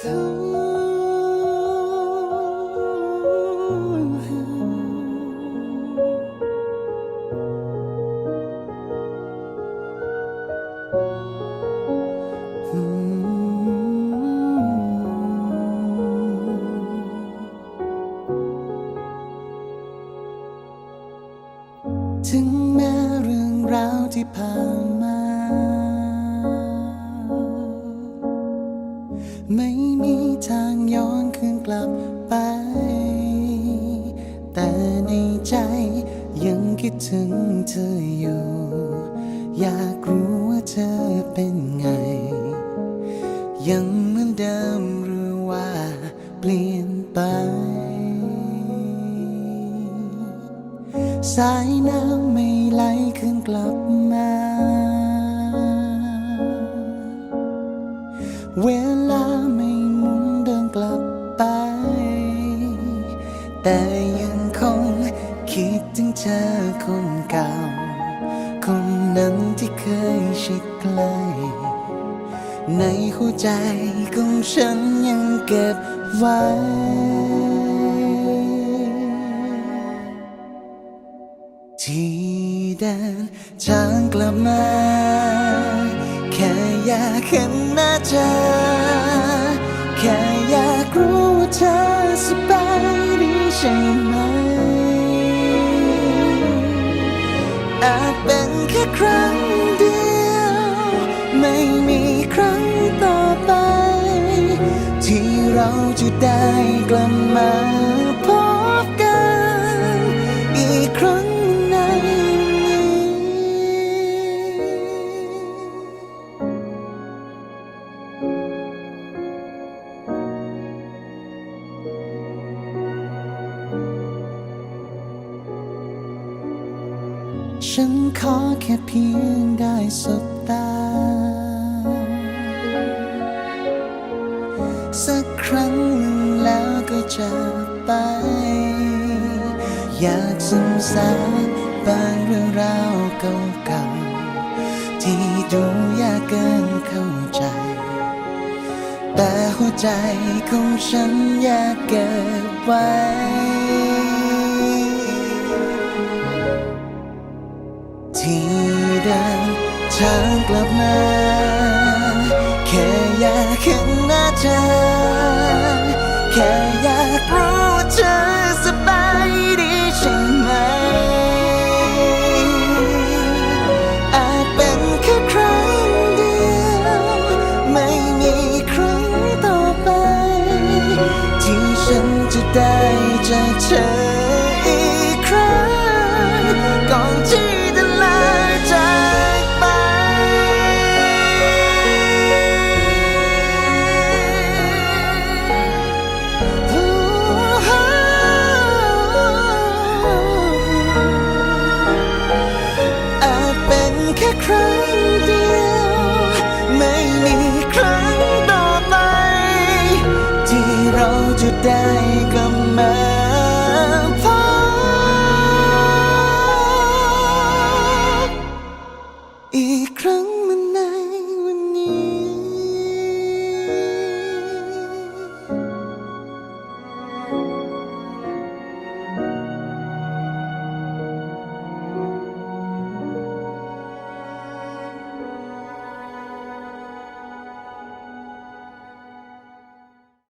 ถึงแม้เรื่องราวที่ผ่านมา ไม่มีทางย้อนคืนกลับไป แต่ในใจยังคิดถึงเธออยู่ อยากรู้ว่าเธอเป็นไง ยังเหมือนเดิมหรือว่าเปลี่ยนไปสายน้ำไม่ไหลคืนกลับมา เวล แต่ยังคงคิดถึงเธอคนเก่า คนนั้นที่เคยชิดใกล้ในหัวใจของฉันยังเก็บไว้ที่เดินทางกลับมา แค่อยากเห็นหน้าเธอ ค่ครั้งเดียว ไม่มีครั้งต่อไป ที่เราจะได้กลับมา ฉันขอแค่เพียงได้สบตา สักครั้งหนึ่งแล้วก็จะไป อยากซึมซาบบางเรื่องราวเก่าๆที่ดูยากเกินเข้าใจ แต่หัวใจของฉันอยากเก็บไว้ ทางกลับมา แค่อยากเห็นหน้าเธอ แค่อยากรู้เธอสบายดีใช่ไหม อาจเป็นแค่ครั้งเดียว ไม่มีครั้งต่อไป ที่ฉันจะได้เจอเธอ แค่ครั้งเดียว ไม่มีครั้งต่อไป ที่เราจะได้